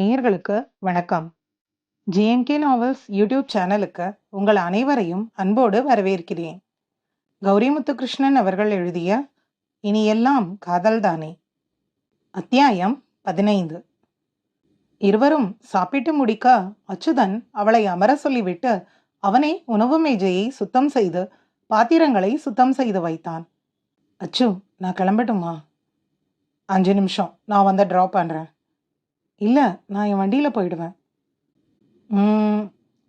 நேயர்களுக்கு வணக்கம். JNK novels YouTube சேனலுக்கு உங்கள் அனைவரையும் அன்போடு வரவேற்கிறேன். கௌரி முத்துகிருஷ்ணன் அவர்கள் எழுதிய இனி எல்லாம் காதல்தானே அத்தியாயம் பதினைந்து. இருவரும் சாப்பிட்டு முடிக்க அச்சுதன் அவளை அமர சொல்லிவிட்டு அவனே உணவு மேஜையை சுத்தம் செய்து பாத்திரங்களை சுத்தம் செய்து வைத்தான். அச்சு நான் கிளம்பட்டுமா? அஞ்சு நிமிஷம் நான் வந்து ட்ராப் பண்ணுறேன் இல்லை நான் என் வண்டியில் போயிடுவேன்.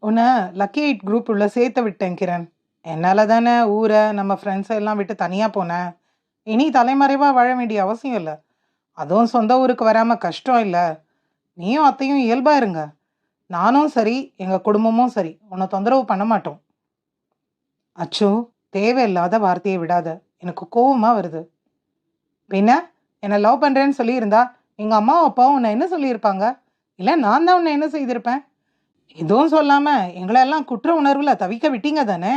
உன்னை லக்கி எயிட் குரூப் உள்ள சேர்த்து விட்டேன் கிரண். என்னால் தானே ஊரை நம்ம ஃப்ரெண்ட்ஸை எல்லாம் விட்டு தனியாக போனேன். இனி தலைமறைவாக வாழ வேண்டிய அவசியம் இல்லை. அதுவும் சொந்த ஊருக்கு வராமல் கஷ்டம் இல்லை. நீயும் அத்தையும் இயல்பாக இருங்க. நானும் சரி எங்கள் குடும்பமும் சரி. உன்னை தொந்தரவு பண்ண மாட்டோம். அச்சோ தேவையில்லாத வார்த்தையை விடாத. எனக்கு கோவமாக வருது. பின்ன என்னை லவ் பண்ணுறேன்னு சொல்லியிருந்தா எங்கள் அம்மா அப்பாவும் உன்னை என்ன சொல்லியிருப்பாங்க? இல்லை நான் தான் உன்னை என்ன செய்திருப்பேன்? எதுவும் சொல்லாமல் எங்களெல்லாம் குற்ற உணர்வில் தவிக்க விட்டீங்க தானே?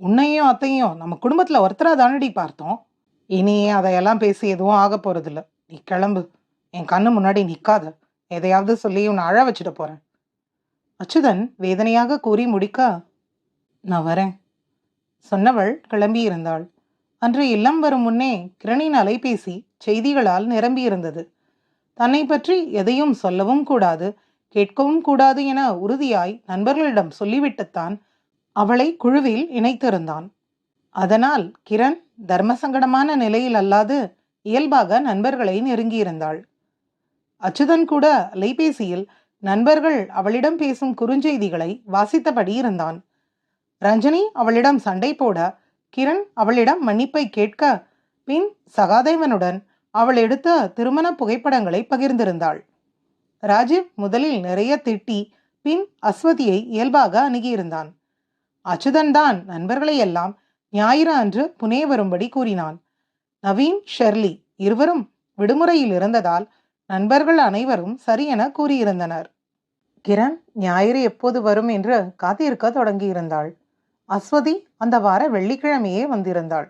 உன்னையும் அத்தையும் நம்ம குடும்பத்தில் ஒருத்தராக தானடி பார்த்தோம். இனி அதையெல்லாம் பேசி எதுவும் ஆக போகிறதில்ல நீ கிளம்பு. என் கண்ணு முன்னாடி நிற்காத எதையாவது சொல்லி உன்னை அழ வச்சுட்டு போகிறேன் அச்சுதன் வேதனையாக கூறி முடிக்க நான் வரேன். சொன்னவள் கிளம்பியிருந்தாள். அன்று இல்லம் வரும் முன்னே கிரணின் அலைபேசி செய்திகளால் நிரம்பியிருந்தது. தன்னை பற்றி எதையும் சொல்லவும் கூடாது கேட்கவும் கூடாது என உறுதியாய் நண்பர்களிடம் சொல்லிவிட்டுத்தான் அவளை குழுவில் இணைத்திருந்தான். அதனால் கிரண் தர்மசங்கடமான நிலையில் அல்லாது இயல்பாக நண்பர்களை நெருங்கியிருந்தாள். அச்சுதன் கூட அலைபேசியில் நண்பர்கள் அவளிடம் பேசும் குறுஞ்செய்திகளை வாசித்தபடி இருந்தான். ரஞ்சனி அவளிடம் சண்டை போட கிரண் அவளிடம் மன்னிப்பை கேட்க பின் சகாதேவனுடன் அவள் எடுத்த திருமண புகைப்படங்களை பகிர்ந்திருந்தாள். ராஜீவ் முதலில் நிறைய திட்டி பின் அஸ்வதியை இயல்பாக அணுகியிருந்தான். அச்சுதன் தான் நண்பர்களை எல்லாம் ஞாயிறு அன்று புனே வரும்படி கூறினான். நவீன் ஷெர்லி இருவரும் விடுமுறையில் இருந்ததால் நண்பர்கள் அனைவரும் சரியென கூறியிருந்தனர். கிரண் ஞாயிறு எப்போது வரும் என்று காத்திருக்க தொடங்கியிருந்தாள். அஸ்வதி அந்த வார வெள்ளிக்கிழமையே வந்திருந்தாள்.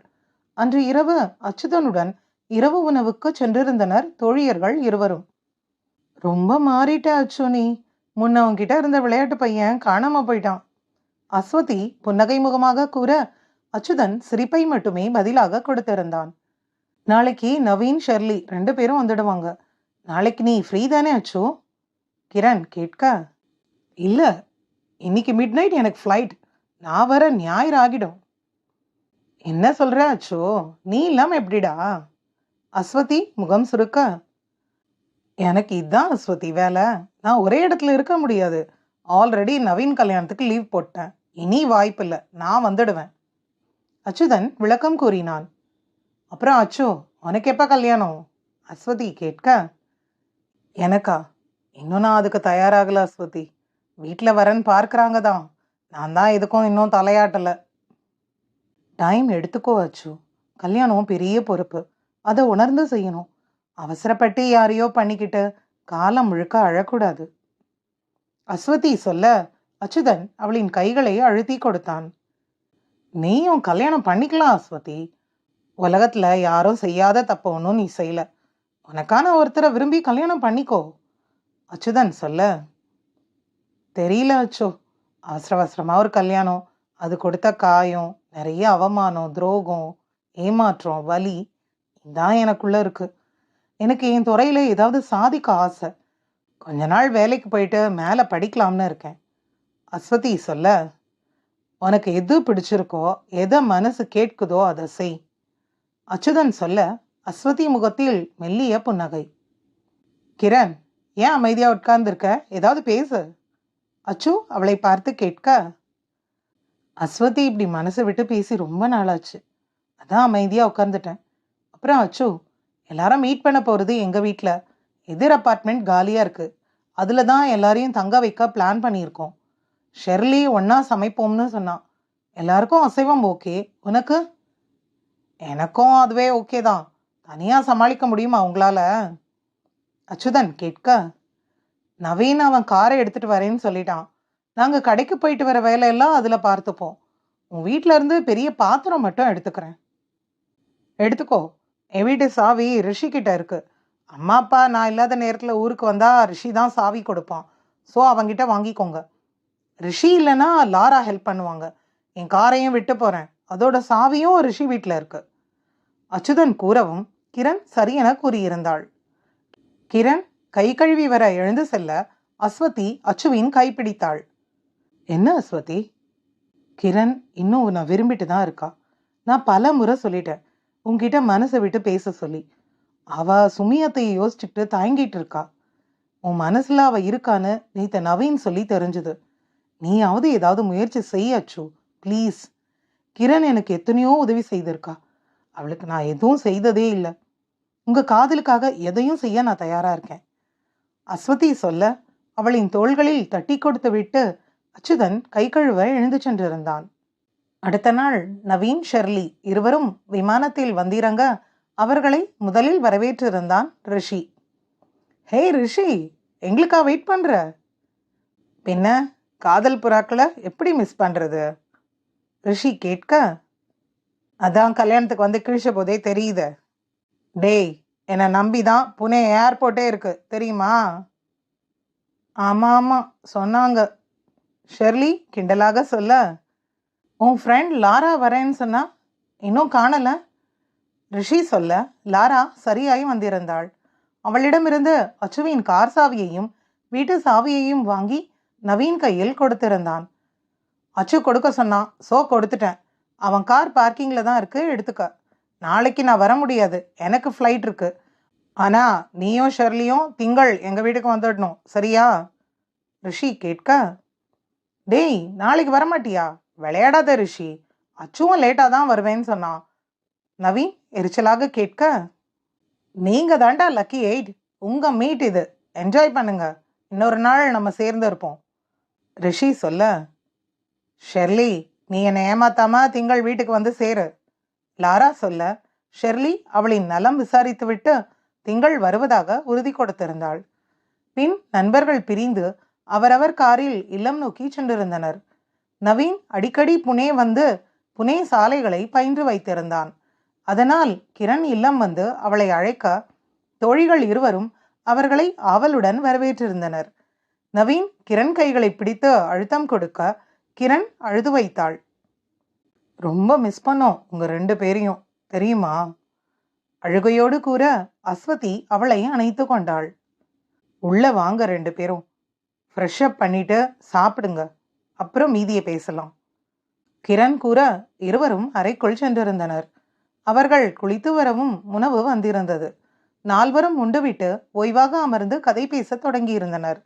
அன்று இரவு அச்சுதனுடன் இரவு உணவுக்கு சென்றிருந்தனர் தோழியர்கள் இருவரும். ரொம்ப மாறிட்ட அச்சு நீ முன்ன உன்கிட்ட இருந்த விளையாட்டு பையன் காணாம போயிட்டான். அஸ்வதி புன்னகை முகமாக கூற அச்சுதன் சிரிப்பை மட்டுமே பதிலாக கொடுத்திருந்தான். நாளைக்கு நவீன் ஷெர்லி ரெண்டு பேரும் வந்துடுவாங்க. நாளைக்கு நீ ஃப்ரீ தானே அச்சு? கிரண் கேட்க. இல்ல இன்னைக்கு மிட் நைட் எனக்கு ஃப்ளைட். நான் வர ஞாயிறு ஆகிடும். என்ன சொல்ற அச்சோ? நீ இல்லாம எப்படிடா? அஸ்வதி முகம் சுருக்க. எனக்கு இதுதான் அஸ்வதி வேலை. நான் ஒரே இடத்துல இருக்க முடியாது. ஆல்ரெடி நவீன் கல்யாணத்துக்கு லீவ் போட்டேன். இனி வாய்ப்பில்லை நான் வந்துடுவேன். அச்சுதன் விளக்கம் கூறினான். அப்புறம் அச்சு உனக்கு எப்போ கல்யாணம்? அஸ்வதி கேட்க. எனக்கா? இன்னும் நான் அதுக்கு தயாராகல அஸ்வதி. வீட்டில் வரேன்னு பார்க்குறாங்க தான். நான் தான் எதுக்கும் இன்னும் தலையாட்டலை. டைம் எடுத்துக்கோ அச்சு. கல்யாணம் பெரிய பொறுப்பு. அதை உணர்ந்து செய்யணும். அவசரப்பட்டு யாரையோ பண்ணிக்கிட்டு காலம் முழுக்க அழக்கூடாது. அஸ்வதி சொல்ல அச்சுதன் அவளின் கைகளை அழுத்தி கொடுத்தான். நீயும் கல்யாணம் பண்ணிக்கலாம் அஸ்வதி. உலகத்தில் யாரும் செய்யாத தப்ப ஒன்றும் நீ செய்யல. உனக்கான ஒருத்தரை விரும்பி கல்யாணம் பண்ணிக்கோ. அச்சுதன் சொல்ல தெரியல அச்சோ. அவசர அவசரமாக ஒரு கல்யாணம். அது கொடுத்த காயம் நிறைய அவமானம் துரோகம் ஏமாற்றம் வலி இதான் எனக்குள்ள இருக்கு. எனக்கு என் துறையில் ஏதாவது சாதிக்க ஆசை. கொஞ்ச நாள் வேலைக்கு போயிட்டு மேலே படிக்கலாம்னு இருக்கேன். அஸ்வதி சொல்ல உனக்கு எது பிடிச்சிருக்கோ எதை மனசு கேட்குதோ அதை செய். அச்சுதன் சொல்ல அஸ்வதி முகத்தில் மெல்லிய புன்னகை. கிரண் ஏன் அமைதியாக உட்கார்ந்துருக்க? ஏதாவது பேசு. அச்சு அவளை பார்த்து கேட்க அஸ்வதி இப்படி மனசை விட்டு பேசி ரொம்ப நாளாச்சு. அதான் அமைதியாக உட்காந்துட்டேன் அப்புறம் அச்சு எல்லாரும் மீட் பண்ண போகிறது எங்கள் வீட்டில் எதிர் அப்பார்ட்மெண்ட் காலியாக இருக்குது அதில் தான் எல்லாரையும் தங்க வைக்க பிளான் பண்ணியிருக்கோம். ஷெர்லி ஒன்றா சமைப்போம்னு சொன்னான் எல்லாருக்கும் அசைவம் ஓகே. உனக்கு? எனக்கும் அதுவே ஓகே தான். தனியாக சமாளிக்க முடியுமா உங்களால்? அச்சுதன் கேட்க நவீன் அவன் காரை எடுத்துகிட்டு வரேன்னு சொல்லிட்டான். நாங்கள் கடைக்கு போயிட்டு வர வேலையெல்லாம் அதில் பார்த்துப்போம். உன் வீட்ல இருந்து பெரிய பாத்திரம் மட்டும் எடுத்துக்கிறேன். எடுத்துக்கோ. என் வீட்டு சாவி ரிஷி கிட்ட இருக்கு. அம்மா அப்பா நான் இல்லாத நேரத்தில் ஊருக்கு வந்தால் ரிஷி தான் சாவி கொடுப்பான். ஸோ அவங்கிட்ட வாங்கிக்கோங்க. ரிஷி இல்லைன்னா லாரா ஹெல்ப் பண்ணுவாங்க. என் காரையும் விட்டு போகிறேன் அதோட சாவியும் ரிஷி வீட்டில் இருக்கு. அச்சுதன் கூறவும் கிரண் சரியென கூறியிருந்தாள். கிரண் கை கழுவி வர எழுந்து செல்ல அஸ்வதி அச்சுவின் கைப்பிடித்தாள் என்ன அஸ்வதி? கிரண் இன்னும் நான் விரும்பிட்டு தான் இருக்கா? நான் பல முறை சொல்லிட்டேன். உன்கிட்ட மனசை விட்டு பேச சொல்லி. அவ சுமியத்தையை யோசிச்சுட்டு தயங்கிட்டு இருக்கா. உன் மனசுல அவ இருக்கான்னு நேத்த நவீன் சொல்லி தெரிஞ்சுது. நீயாவது ஏதாவது முயற்சி செய்ய அச்சு. ப்ளீஸ். கிரண் எனக்கு எத்தனையோ உதவி செய்திருக்கா. அவளுக்கு நான் எதுவும் செய்ததே இல்லை. உங்க காதலுக்காக எதையும் செய்ய நான் தயாரா இருக்கேன். அஸ்வதி சொல்ல அவளின் தோள்களில் தட்டி கொடுத்து விட்டு அச்சுதன் கை கழுவ எழுந்து சென்றிருந்தான். அடுத்த நாள் நவீன் ஷெர்லி இருவரும் விமானத்தில் வந்திறங்க அவர்களை முதலில் வரவேற்றிருந்தான் ரிஷி. ஹே ரிஷி எங்களுக்கா வெயிட் பண்ணுற பின்ன காதல் புறாக்களை எப்படி மிஸ் பண்ணுறது ரிஷி கேட்க அதான் கல்யாணத்துக்கு வந்து கிழிச்ச போதே தெரியுது. டேய் என்னை நம்பி தான் புனே ஏர்போர்ட்டே இருக்கு தெரியுமா? ஆமாம் ஆமாம் சொன்னாங்க. ஷெர்லி கிண்டலாக சொல்ல உன் ஃப்ரெண்ட் லாரா வரேன்னு சொன்னா இன்னும் காணலை. ரிஷி சொல்ல லாரா சரியாய் வந்திருந்தாள். அவளிடமிருந்து அச்சுவின் கார் சாவியையும் வீட்டு சாவியையும் வாங்கி நவீன் கையில் கொடுத்திருந்தான். அச்சு கொடுக்க சொன்னான் சோ கொடுத்துட்டேன். அவன் கார் பார்க்கிங்கில் தான் இருக்கு எடுத்துக்க. நாளைக்கு நான் வர முடியாது. எனக்கு ஃப்ளைட் இருக்கு. ஆனால் நீயும் ஷெர்லியும் திங்கள் எங்கள் வீட்டுக்கு வந்துடணும். சரியா? ரிஷி கேட்க டேய் நாளைக்கு வரமாட்டியா? விளையாடாத ரிஷி. அச்சுவும் லேட்டாக தான் வருவேன்னு சொன்னான் நவீன் எரிச்சலாக கேட்க நீங்கள் தாண்டா லக்கி எயிட் உங்கள் மீட் இது. என்ஜாய் பண்ணுங்க. இன்னொரு நாள் நம்ம சேர்ந்து இருப்போம். ரிஷி சொல்ல ஷெர்லி நீ என்னை ஏமாத்தாம திங்கள் வீட்டுக்கு வந்து சேரு. லாரா சொல்ல ஷெர்லி அவளின் நலம் விசாரித்துவிட்டு திங்கள் வருவதாக உறுதி கொடுத்திருந்தாள். பின் நண்பர்கள் பிரிந்து அவரவர் காரில் இல்லம் நோக்கி சென்றிருந்தனர். நவீன் அடிக்கடி புனே வந்து புனே சாலைகளை பயின்று வைத்திருந்தான். அதனால் கிரண் இல்லம் வந்து அவளை அழைக்க தோழிகள் இருவரும் அவர்களை ஆவலுடன் வரவேற்றிருந்தனர். நவீன் கிரண் கைகளை பிடித்து அழுத்தம் கொடுக்க கிரண் அழுது வைத்தாள். ரொம்ப மிஸ் பண்ணோம் உங்க ரெண்டு பேரையும் தெரியுமா? அழுகையோடு கூற அஸ்வதி அவளை அணைத்து கொண்டாள். உள்ள வாங்க ரெண்டு பேரும். ஃப்ரெஷ் அப் பண்ணிட்டு சாப்பிடுங்க. அப்புறம் மீதியை பேசலாம். கிரண் கூற இருவரும் அறைக்குள் சென்றிருந்தனர். அவர்கள் குளித்து வரவும் உணவு வந்திருந்தது. நால்வரும் உண்டுவிட்டு ஓய்வாக அமர்ந்து கதை பேசத் தொடங்கியிருந்தனர்.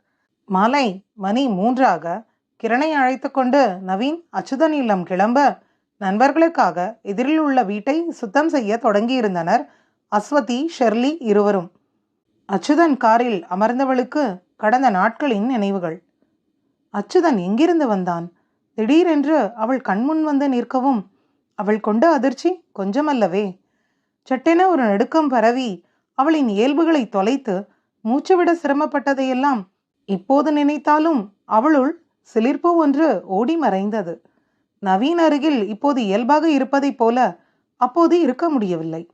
மாலை மணி மூன்றாக கிரணை அழைத்து கொண்டு நவீன் அச்சுதன் இல்லம் கிளம்ப நண்பர்களுக்காக எதிரில் உள்ள வீட்டை சுத்தம் செய்ய தொடங்கியிருந்தனர் அஸ்வதி ஷெர்லி இருவரும். அச்சுதன் காரில் அமர்ந்தவளுக்கு கடந்த நாட்களின் நினைவுகள். அச்சுதன் எங்கிருந்து வந்தான்? திடீரென்று அவள் கண்முன் வந்து நிற்கவும் அவள் கொண்ட அதிர்ச்சி கொஞ்சமல்லவே. சட்டென ஒரு நடுக்கம் பரவி அவளின் இயல்புகளை தொலைத்து மூச்சுவிட சிரமப்பட்டதையெல்லாம் இப்போது நினைத்தாலும் அவளுள் சிலிர்ப்பு ஒன்று ஓடி மறைந்தது. நவீன் அருகில் இப்போது இயல்பாக இருப்பதைப் போல அப்போது இருக்க முடியவில்லை.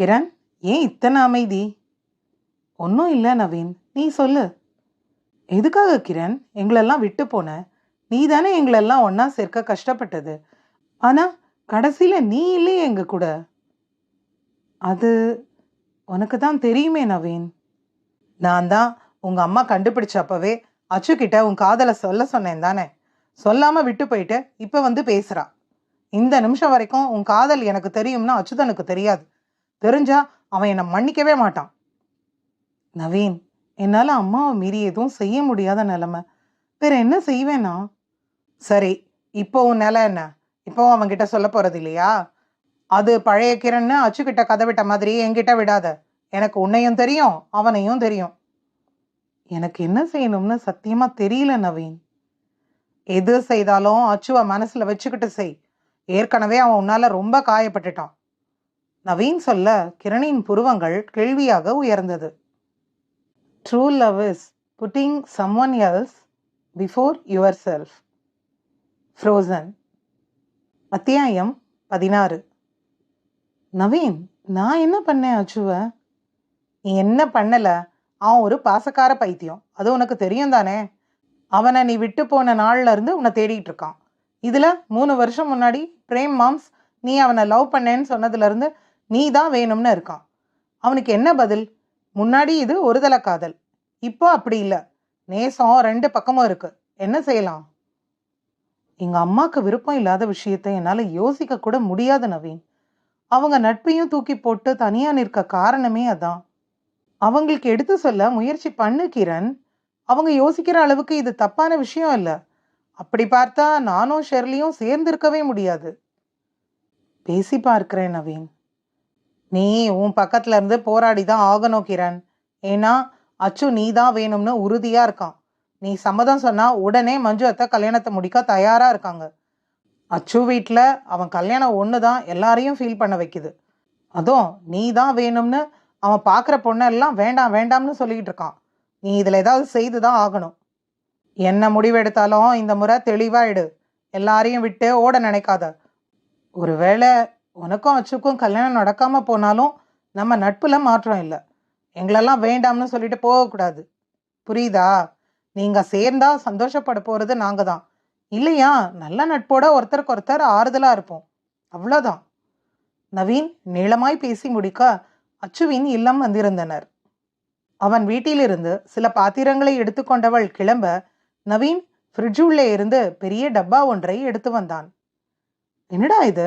கிரண் ஏன் இத்தனை அமைதி? ஒன்றும் இல்லை நவீன். நீ சொல்லு. எதுக்காக கிரண்? எங்களெல்லாம் விட்டு போன? நீ தானே எங்களெல்லாம் ஒன்றா சேர்க்க கஷ்டப்பட்டது. ஆனால் கடைசியில் நீ இல்லையே எங்க கூட. அது உனக்கு தான் தெரியுமே நவீன். நான் தான் உங்கள் அம்மா கண்டுபிடிச்சப்பவே அச்சுக்கிட்ட உன் காதலை சொல்ல சொன்னேன் தானே. சொல்லாமல் விட்டு போயிட்டு இப்போ வந்து பேசுகிறா இந்த நிமிஷம் வரைக்கும் உன் காதல் எனக்கு தெரியும்னா அச்சுதனுக்கு தெரியாது. தெரிஞ்சா அவன் என்னை மன்னிக்கவே மாட்டான். நவீன் என்னால் அம்மாவை மீறி எதுவும் செய்ய முடியாத நிலைமை. வேற என்ன செய்வேனா? சரி இப்போ உன் நிலை என்ன? இப்போ அவன்கிட்ட சொல்ல போகிறது இல்லையா? அது பழைய கிரண்னு அச்சுக்கிட்ட கதை விட்ட மாதிரி என்கிட்ட விடாத. எனக்கு உன்னையும் தெரியும் அவனையும் தெரியும். எனக்கு என்ன செய்யணும்னு சத்தியமாக தெரியல நவீன். எது செய்தாலும் அச்சுவை மனசில் வச்சுக்கிட்டு செய். ஏற்கனவே அவன் உன்னால் ரொம்ப காயப்பட்டுட்டான். நவீன் சொல்ல கிரணின் புருவங்கள் கேள்வியாக உயர்ந்தது. True love is putting someone else before yourself frozen அத்தியாயம் பதினாறு. நவீன் நான் என்ன பண்ணேன் அச்சுவ? நீ என்ன பண்ணலை? அவன் ஒரு பாசக்கார பைத்தியம். அது உனக்கு தெரியும் தானே? அவனை நீ விட்டு போன நாள்ல இருந்து உன்னை தேடிட்டு இருக்கான். இதில் மூணு வருஷம் முன்னாடி பிரேம் மாம்ஸ் நீ அவனை லவ் பண்ணேன்னு சொன்னதுலேருந்து நீ தான் வேணும்னு இருக்கான். அவனுக்கு என்ன பதில்? முன்னாடி இது ஒருதலை காதல். இப்போ அப்படி இல்லை. நேசம் ரெண்டு பக்கமும் இருக்கு. என்ன செய்யலாம்? எங்க அம்மாக்கு விருப்பம் இல்லாத விஷயத்தை என்னால் யோசிக்க கூட முடியாது நவீன். அவங்க நட்பையும் தூக்கி போட்டு தனியா நிற்க காரணமே அதான். அவங்களுக்கு எடுத்து சொல்ல முயற்சி பண்ணு கிரண். அவங்க யோசிக்கிற அளவுக்கு இது தப்பான விஷயம் இல்லை. அப்படி பார்த்தா நானும் ஷெர்லியும் சேர்ந்திருக்கவே முடியாது. பேசி பார்க்கிறேன் நவீன். நீ உன் பக்கத்துல இருந்து போராடி தான் ஆகணும் கிரண். ஏன்னா அச்சு நீ தான் வேணும்னு உறுதியா இருக்கான். நீ சம்மதம் சொன்னா உடனே மஞ்சு அத்தை கல்யாணத்தை முடிக்க தயாரா இருக்காங்க. அச்சு வீட்டில் அவன் கல்யாணம் ஒன்று தான் எல்லாரையும் ஃபீல் பண்ண வைக்குது. அதுவும் நீ தான் வேணும்னு அவன் பார்க்குற பொண்ணெல்லாம் வேண்டாம் வேண்டாம்னு சொல்லிக்கிட்டு இருக்கான். நீ இதில் ஏதாவது செய்து தான் ஆகணும். என்ன முடிவெடுத்தாலும் இந்த முறை தெளிவாயிடு எல்லாரையும் விட்டு ஓட நினைக்காத. ஒருவேளை உனக்கும் அச்சுக்கும் கல்யாணம் நடக்காமல் போனாலும் நம்ம நட்புல மாற்றம் இல்லை. எங்களெல்லாம் வேண்டாம்னு சொல்லிட்டு போகக்கூடாது. புரியுதா? நீங்கள் சேர்ந்தா சந்தோஷப்பட போகிறது நாங்கள் தான். இல்லையா? நல்ல நட்போட ஒருத்தருக்கு ஒருத்தர் ஆறுதலாக இருப்போம். அவ்வளோதான் நவீன் நீளமாய் பேசி முடிக்க அச்சுவின் இல்லம் வந்திருந்தனர். அவன் வீட்டிலிருந்து சில பாத்திரங்களை எடுத்துக்கொண்டவள் கிளம்ப நவீன் ஃப்ரிட்ஜுள்ளே இருந்து பெரிய டப்பா ஒன்றை எடுத்து வந்தான். என்னடா இது?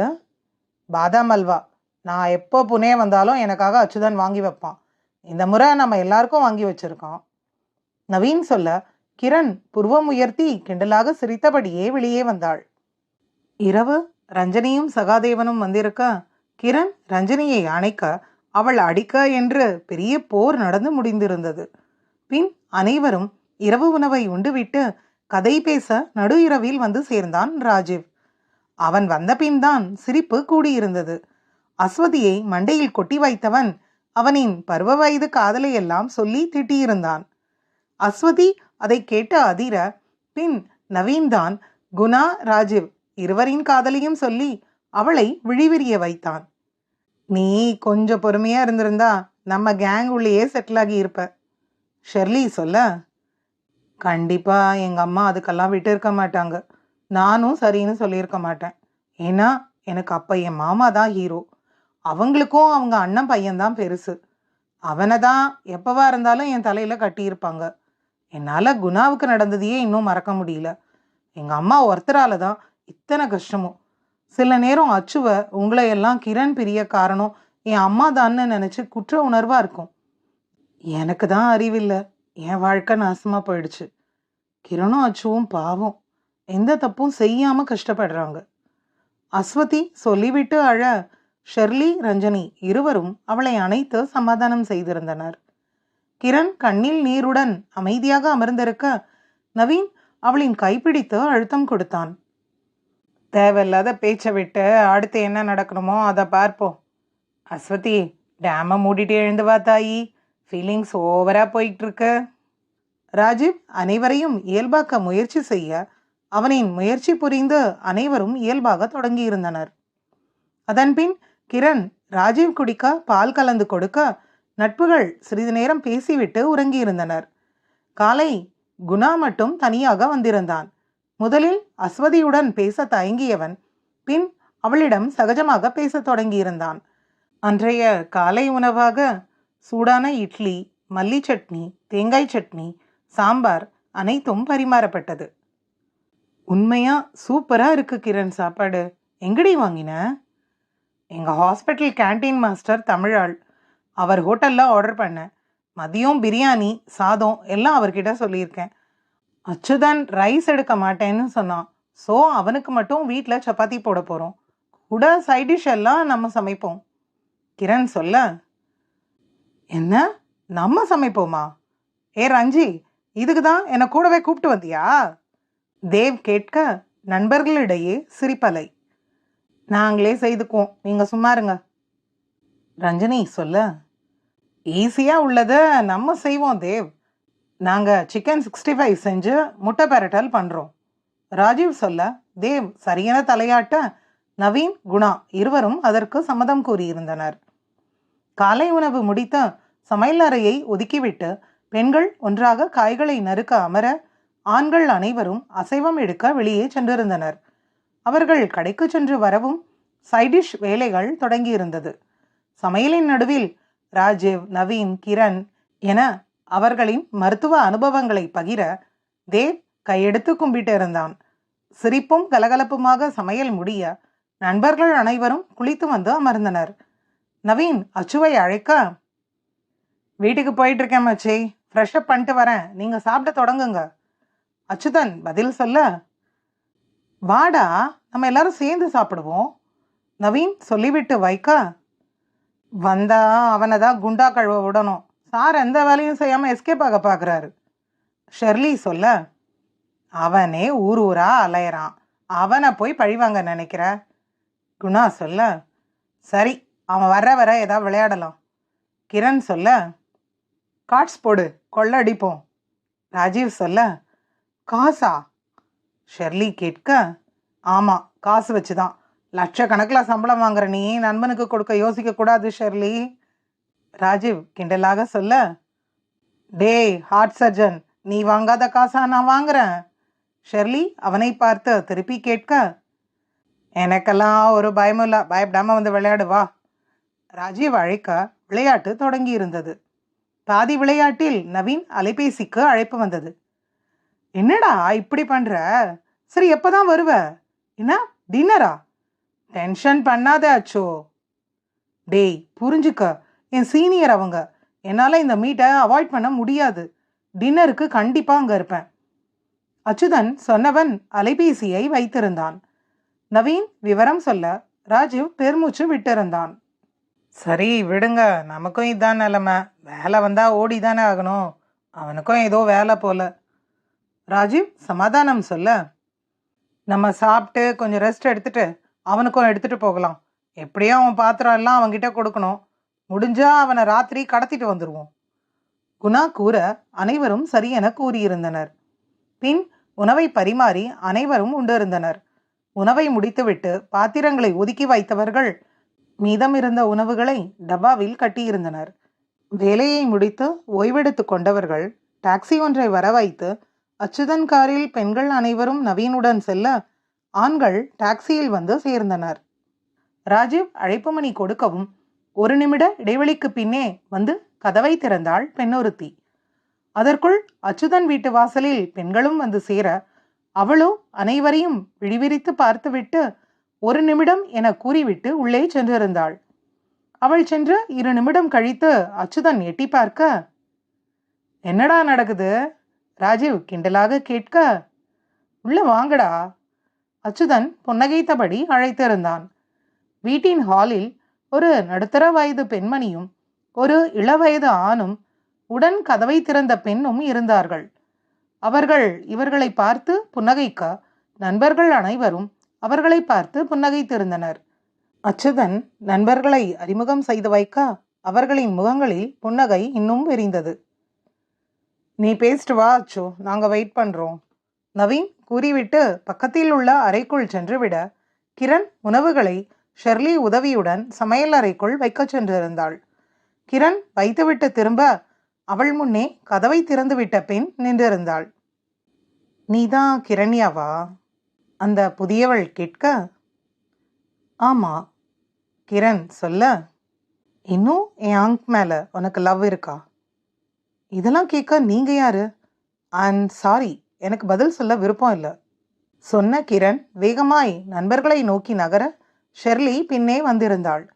பாதாம் அல்வா. நான் எப்போ புனே வந்தாலும் எனக்காக அச்சுதன் வாங்கி வைப்பான். இந்த முறை நம்ம எல்லாருக்கும் வாங்கி வச்சிருக்கோம் நவீன் சொல்ல கிரண் புருவம் உயர்த்தி கிண்டலாக சிரித்தபடியே வெளியே வந்தாள். இரவு ரஞ்சனியும் சகாதேவனும் வந்திருக்க கிரண் ரஞ்சனியை அணைக்க அவள் அடிக்க என்று பெரிய போர் நடந்து முடிந்திருந்தது. பின் அனைவரும் இரவு உணவை உண்டுவிட்டு கதை பேச நடு இரவில் வந்து சேர்ந்தான் ராஜீவ். அவன் வந்த பின்தான் சிரிப்பு கூடியிருந்தது. அஸ்வதியை மண்டையில் கொட்டி வைத்தவன் அவனின் பருவ வயது காதலையெல்லாம் சொல்லி திட்டியிருந்தான். அஸ்வதி அதை கேட்டு அதிர பின் நவீன்தான் குணா ராஜீவ் இருவரின் காதலையும் சொல்லி அவளை விழிவிரிய வைத்தான். நீ கொஞ்சம் பொறுமையா இருந்திருந்தா நம்ம கேங் உள்ளேயே செட்டில் ஆகி இருப்ப. ஷெர்லி சொல்ல. கண்டிப்பா எங்க அம்மா அதுக்கெல்லாம் விட்டு இருக்க மாட்டாங்க. நானும் சரின்னு சொல்லியிருக்க மாட்டேன். ஏன்னா எனக்கு அப்போ என் மாமா தான் ஹீரோ அவங்களுக்கும் அவங்க அண்ணன் பையன்தான் பெருசு. அவனை தான் எப்பவா இருந்தாலும் என் தலையில் கட்டியிருப்பாங்க. என்னால் குணாவுக்கு நடந்ததையே இன்னும் மறக்க முடியல. எங்கள் அம்மா ஒருத்தரால தான் இத்தனை கஷ்டமும். சில நேரம் அச்சுவை உங்களை எல்லாம் கிரண் பிரிய காரணம் என் அம்மா தான்னு நினச்சி குற்ற உணர்வாக இருக்கும். எனக்கு தான் அறிவில்லை. என் வாழ்க்கை நாசமாக போயிடுச்சு. கிரணும் அச்சுவும் பாவம். எந்த தப்பும் செய்யாமல் கஷ்டப்படுறாங்க. அஸ்வதி சொல்லிவிட்டு அழ ஷெர்லி ரஞ்சனி இருவரும் அவளை அணைத்து சமாதானம் செய்திருந்தனர். கிரண் கண்ணில் நீருடன் அமைதியாக அமர்ந்திருக்க நவீன் அவளின் கைப்பிடித்து அழுத்தம் கொடுத்தான். தேவையில்லாத பேச்சை விட்டு அடுத்து என்ன நடக்கணுமோ அதை பார்ப்போம். அஸ்வதி டேமை மூடிட்டு எழுந்து வா தாயி. ஃபீலிங்ஸ் ஓவராக போயிட்டுருக்கு ராஜீவ் அனைவரையும் இயல்பாக்க முயற்சி செய்ய அவனின் முயற்சி புரிந்து அனைவரும் இயல்பாக தொடங்கியிருந்தனர். அதன்பின் கிரண் ராஜீவ் குடிக்க பால் கலந்து கொடுக்க நட்புகள் சிறிது நேரம் பேசிவிட்டு உறங்கியிருந்தனர். காலை குணா மட்டும் தனியாக வந்திருந்தான். முதலில் அஸ்வதியுடன் பேச தயங்கியவன் பின் அவளிடம் சகஜமாக பேசத் தொடங்கியிருந்தான். அன்றைய காலை உணவாக சூடான இட்லி மல்லி சட்னி தேங்காய் சட்னி சாம்பார் அனைத்தும் பரிமாறப்பட்டது. உண்மையா சூப்பராக இருக்கு கிரண் சாப்பாடு. எங்கடி வாங்கின? எங்கள் ஹாஸ்பிட்டல் கேண்டீன் மாஸ்டர் தமிழாள். அவர் ஹோட்டலில் ஆர்டர் பண்ணேன் மதியம் பிரியாணி சாதம் எல்லாம் அவர்கிட்ட சொல்லியிருக்கேன். அச்சுதன் ரைஸ் எடுக்க மாட்டேன்னு சொன்னான். ஸோ அவனுக்கு மட்டும் வீட்டில் சப்பாத்தி போட போகிறோம் கூட சைட் டிஷ் எல்லாம் நம்ம சமைப்போம். கிரண் சொல்ல. என்ன? நம்ம சமைப்போமா? ஏ ரஞ்சி இதுக்கு தான் என்னை கூடவே கூப்பிட்டு வந்தியா? தேவ் கேட்க நண்பர்களிடையே சிரிப்பலை. நாங்களே செய்துக்குவோம். நீங்கள் சும்மா இருங்க. ரஞ்சனி சொல்ல. ஈஸியாக உள்ளதை நம்ம செய்வோம் தேவ். நாங்கள் சிக்கன் சிக்ஸ்டி ஃபைவ் செஞ்சு முட்டை பெரட்டல் பண்ணுறோம் ராஜீவ் சொல்ல. தேவ் சரியான தலையாட்ட நவீன் குணா இருவரும் அதற்கு சம்மதம் கூறியிருந்தனர். காலை உணவு முடித்த சமையலறையை ஒதுக்கிவிட்டு பெண்கள் ஒன்றாக காய்களை நறுக்க அமர ஆண்கள் அனைவரும் அசைவம் எடுக்க வெளியே சென்றிருந்தனர். அவர்கள் கடைக்கு சென்று வரவும் சைடிஷ் வேலைகள் தொடங்கியிருந்தது. சமையலின் நடுவில் ராஜீவ் நவீன் கிரண் என அவர்களின் மருத்துவ அனுபவங்களை பகிர தேவ் கையெடுத்து கும்பிட்டு இருந்தான் சிரிப்பும் கலகலப்புமாக சமையல் முடிய நண்பர்கள் அனைவரும் குளித்து வந்து அமர்ந்தனர். நவீன் அச்சுவை அழைக்க வீட்டுக்கு போயிட்டு இருக்கேன் மச்சி. ஃப்ரெஷ் அப் பண்ணிட்டு வரேன். நீங்கள் சாப்பிட தொடங்குங்க. அச்சுதன் பதில் சொல்ல. வாடா நம்ம எல்லாரும் சேர்ந்து சாப்பிடுவோம். நவீன் சொல்லிவிட்டு வைக்க வந்தா அவனை தான் குண்டா கழுவ விடணும். சார் எந்த வேலையும் செய்யாமல் எஸ்கேப் ஆக பார்க்குறாரு ஷெர்லி சொல்ல அவனே ஊர் ஊரா அலையிறான். அவனை போய் பழிவாங்க நினைக்கிற? குணா சொல்ல சரி அவன் வர வர ஏதாவது விளையாடலாம். கிரண் சொல்ல கார்ட்ஸ் போடு கொள்ளடிப்போம் ராஜீவ் சொல்ல காசா? ஷெர்லி கேட்க ஆமாம் காசு வச்சு தான் லட்சக்கணக்கில் சம்பளம் வாங்குற நீ நண்பனுக்கு கொடுக்க யோசிக்க கூடாது ஷெர்லி? ராஜீவ் கிண்டலாக சொல்ல டேய் ஹார்ட் சர்ஜன் நீ வாங்காத காசா நான் வாங்குறேன். ஷெர்லி அவனை பார்த்து திருப்பி கேட்க எனக்கெல்லாம் ஒரு பயமில்ல பயப்படாம வந்து விளையாடு வா. ராஜீவ் அழைக்க விளையாட்டு தொடங்கி இருந்தது பாதி விளையாட்டில் நவீன் அலைபேசிக்கு அழைப்பு வந்தது. என்னடா இப்படி பண்ணுற சரி எப்போ தான் வருவ? என்ன டின்னரா டென்ஷன் பண்ணாத அச்சோ. டேய் புரிஞ்சுக்க. என் சீனியர் அவங்க. என்னால் இந்த மீட்டை அவாய்ட் பண்ண முடியாது. டின்னருக்கு கண்டிப்பாக அங்கே இருப்பேன். அச்சுதன் சொன்னவன் அலைபேசியை வைத்திருந்தான். நவீன் விவரம் சொல்ல ராஜீவ் பெருமூச்சு விட்டிருந்தான். சரி விடுங்க. நமக்கும் இதான் நிலமை. வேலை வந்தால் ஓடி தானே ஆகணும். அவனுக்கும் ஏதோ வேலை போல. ராஜீவ் சமாதானம் சொல்ல. நம்ம சாப்பிட்டு கொஞ்சம் ரெஸ்ட் எடுத்துட்டு அவனுக்கும் எடுத்துகிட்டு போகலாம். எப்படியும் அவன் பாத்திரம் எல்லாம் அவன்கிட்ட கொடுக்கணும். முடிஞ்சால் அவனை ராத்திரி கடத்திட்டு வந்துடுவோம் குணா கூற அனைவரும் சரியென கூறியிருந்தனர். பின் உணவை பரிமாறி அனைவரும் உண்டிருந்தனர் உணவை முடித்துவிட்டு பாத்திரங்களை ஒதுக்கி வைத்தவர்கள் மீதமிருந்த உணவுகளை டப்பாவில் கட்டியிருந்தனர். வேலையை முடித்து ஓய்வெடுத்து கொண்டவர்கள் டாக்ஸி ஒன்றை வர வைத்து அச்சுதன் காரில் பெண்கள் அனைவரும் நவீனுடன் செல்ல ஆண்கள் டாக்ஸியில் வந்து சேர்ந்தனர். ராஜீவ் அழைப்பு மணி கொடுக்கவும் ஒரு நிமிட இடைவெளிக்கு பின்னே வந்து கதவை திறந்தாள் பெண்ணொருத்தி. அதற்குள் அச்சுதன் வீட்டு வாசலில் பெண்களும் வந்து சேர அவளோ அனைவரையும் விழிவிரித்து பார்த்துவிட்டு ஒரு நிமிடம் என கூறிவிட்டு உள்ளே சென்றிருந்தாள். அவள் சென்று இரு நிமிடம் கழித்து அச்சுதன் எட்டி பார்க்க என்னடா நடக்குது? ராஜீவ் கிண்டலாக கேட்க உள்ள வாங்கடா. அச்சுதன் புன்னகைத்தபடி அழைத்திருந்தான். வீட்டின் ஹாலில் ஒரு நடுத்தர வயது பெண்மணியும் ஒரு இளவயது ஆணும் உடன் கதவை திறந்த பெண்ணும் இருந்தார்கள். அவர்கள் இவர்களை பார்த்து புன்னகைக்க நண்பர்கள் அனைவரும் அவர்களை பார்த்து புன்னகைத்திருந்தனர். அச்சுதன் நண்பர்களை அறிமுகம் செய்து வைக்க அவர்களின் முகங்களில் புன்னகை இன்னும் விரிந்தது. நீ பேசிட்டு வா அச்சு. நாங்கள் வெயிட் பண்ணுறோம் நவீன் கூறிவிட்டு பக்கத்தில் உள்ள அறைக்குள் சென்றுவிட கிரண் உணவுகளை ஷெர்லி உதவியுடன் சமையல் அறைக்குள் வைக்கச் சென்றிருந்தாள். கிரண் வைத்துவிட்டு திரும்ப அவள் முன்னே கதவை திறந்துவிட்ட பின் நின்றிருந்தாள். நீதான் கிரண்யாவா? அந்த புதியவள் கேட்க? ஆமா. கிரண் சொல்ல. இன்னும் என் ஆங்க் மேலே உனக்கு லவ் இருக்கா? இதெல்லாம் கேட்க நீங்கள் யாரு? அண்ட் சாரி எனக்கு பதில் சொல்ல விருப்பம் இல்லை. சொன்ன கிரண் வேகமாய் நண்பர்களை நோக்கி நகர ஷெர்லி பின்னே வந்திருந்தாள்.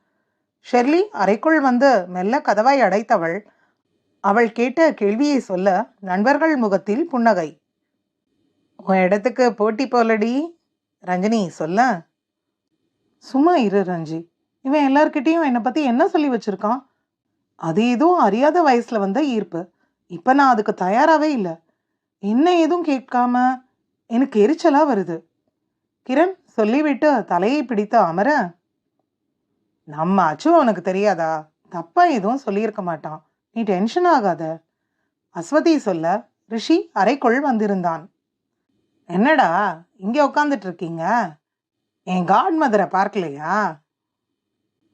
ஷெர்லி அறைக்குள் வந்து மெல்ல கதவை அடைத்தவள். அவள் கேட்ட கேள்வியை சொல்ல நண்பர்கள் முகத்தில் புன்னகை. உன் இடத்துக்கு போட்டி போலடி. ரஞ்சினி சொல்ல. சும்மா இரு ரஞ்சி. இவன் எல்லார்கிட்டேயும் என்னை பற்றி என்ன சொல்லி வச்சுருக்கான்? அது எதுவும் அறியாத வயசில் வந்த ஈர்ப்பு. இப்போ நான் அதுக்கு தயாராகவே இல்லை. என்ன எதுவும் கேட்காம எனக்கு எரிச்சலாக வருது. கிரண் சொல்லிவிட்டு தலையை பிடித்து அமர. நம்ம அச்சு உனக்கு தெரியாதா? தப்பாக எதுவும் சொல்லியிருக்க மாட்டான். நீ டென்ஷன் ஆகாத. அஸ்வதி சொல்ல ரிஷி அறைக்குள் வந்திருந்தான். என்னடா இங்கே உட்காந்துட்டு இருக்கீங்க? என் காட் மதரை பார்க்கலையா?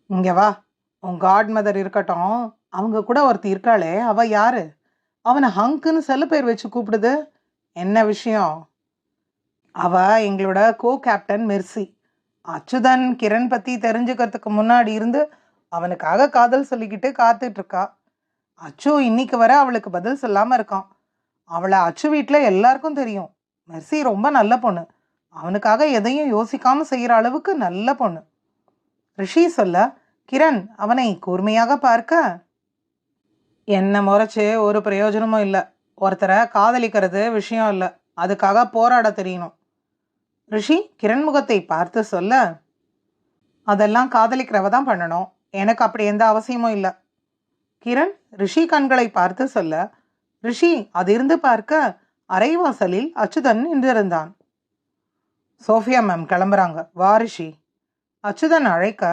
இங்கே வா. உன் காட் மதர் இருக்கட்டும். அவங்க கூட ஒருத்தி இருக்காளே. அவ யாரு? அவனை ஹங்க்குன்னு செல்ல பேர் வச்சு கூப்பிடுது. என்ன விஷயம்? அவ எங்களோட co captain Mercy. Achuthan Kiran பற்றி தெரிஞ்சுக்கிறதுக்கு முன்னாடி இருந்து அவனுக்காக காதல் சொல்லிக்கிட்டு காத்துட்ருக்கா. அச்சு இன்னைக்கு வர அவளுக்கு பதில் சொல்லாமல் இருக்கான். அவளை அச்சு வீட்டில் எல்லாருக்கும் தெரியும். மெர்சி ரொம்ப நல்ல பொண்ணு. அவனுக்காக எதையும் யோசிக்காம செய்கிற அளவுக்கு நல்ல பொண்ணு. ரிஷி சொல்ல கிரண் அவனை கூர்மையாக பார்க்க என்னை முறைச்சி ஒரு பிரயோஜனமும் இல்லை. ஒருத்தரை காதலிக்கிறது விஷயம் இல்லை. அதுக்காக போராட தெரியணும். ரிஷி கிரண் முகத்தை பார்த்து சொல்ல அதெல்லாம் காதலிக்கிறவ தான் பண்ணணும். எனக்கு அப்படி எந்த அவசியமும் இல்லை. கிரண் ரிஷி கண்களை பார்த்து சொல்ல ரிஷி அதிர்ந்து பார்க்க அரைவாசலில் அச்சுதன் நின்றிருந்தான். சோஃபியா மேம் கிளம்புறாங்க. வா ரிஷி. அச்சுதன் அழைக்க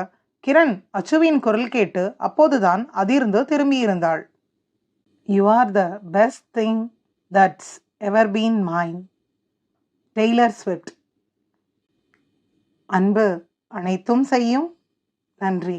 கிரண் அச்சுவின் குரல் கேட்டு அப்போதுதான் அதிர்ந்து திரும்பியிருந்தாள். You are the best thing that's ever been mine Taylor Swift அன்பு அனைத்தும் செய்யும். நன்றி.